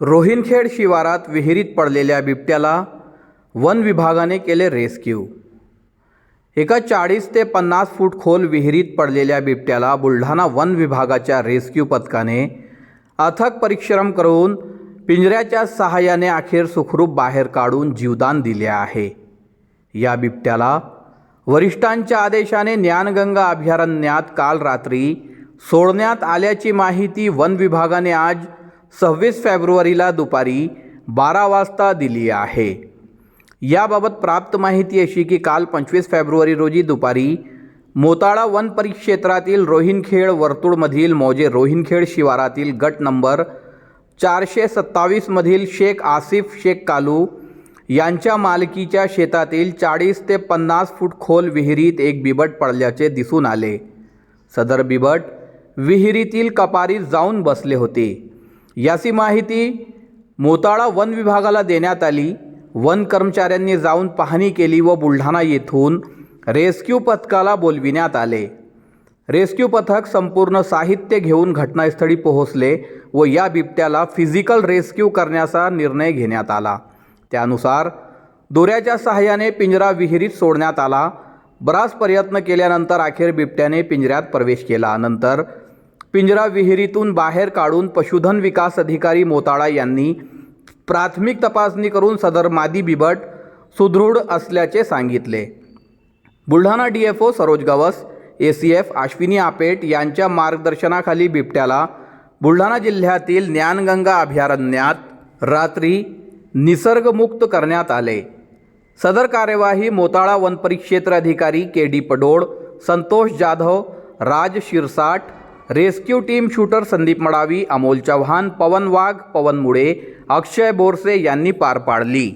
रोहिणखेड शिवारात विहिरीत पडलेल्या बिबट्याला वन विभागाने केले रेस्क्यू. एका चाळीस ते पन्नास फूट खोल विहिरीत पडलेल्या बिबट्याला बुलढाणा वन विभागाच्या रेस्क्यू पथकाने अथक परिश्रम करून पिंजऱ्याच्या सहाय्याने अखेर सुखरूप बाहेर काढून जीवदान दिले आहे. या बिबट्याला वरिष्ठांच्या आदेशाने ज्ञानगंगा अभयारण्यात काल रात्री सोडण्यात आल्याची माहिती वन विभागाने आज सव्वीस फेब्रुवारीला दुपारी बारा वाजता दिली आहे. याबाबत प्राप्त माहिती अशी की काल पंचवीस फेब्रुवारी रोजी दुपारी मोताळा वन परिक्षेत्रातील रोहिणखेड वर्तुळमधील मौजे रोहिणखेड शिवारातील गट नंबर चारशे सत्तावीसमधील शेख आसिफ शेख कालू यांच्या मालकीच्या शेतातील चाळीस ते पन्नास फूट खोल विहिरीत एक बिबट पडल्याचे दिसून आले. सदर बिबट विहिरीतील कपारीत जाऊन बसले होते. याची माहिती मोताळा वन विभागाला देण्यात आली. वन कर्मचाऱ्यांनी जाऊन पाहणी केली व बुलढाणा येथून रेस्क्यू पथकाला बोलविण्यात आले. रेस्क्यू पथक संपूर्ण साहित्य घेऊन घटनास्थळी पोहोचले व या बिबट्याला फिजिकल रेस्क्यू करण्याचा निर्णय घेण्यात आला. त्यानुसार दोऱ्याच्या सहाय्याने पिंजरा विहिरीत सोडण्यात आला. बराच प्रयत्न केल्यानंतर अखेर बिबट्याने पिंजऱ्यात प्रवेश केला. नंतर पिंजरा विहिरीतून बाहेर काढून पशुधन विकास अधिकारी मोताळा यांनी प्राथमिक तपासणी करून सदर मादी बिबट सुदृढ असल्याचे सांगितले. Buldhana D F O Saroj Gavas A C F Ashwini Apet यांच्या मार्गदर्शनाखाली बिबट्याला बुलढाणा जिल्ह्यातील ज्ञानगंगा अभयारण्यात रात्री निसर्गमुक्त करण्यात आले. सदर कार्यवाही मोताळा वनपरिक्षेत्र अधिकारी K D Padol Santosh Jadhav Raj Shirsat rescue team shooter Sandeep Madavi Amol Chavan Pawan Wagh Pawan Mule Akshay Borse यांनी पार पाडली.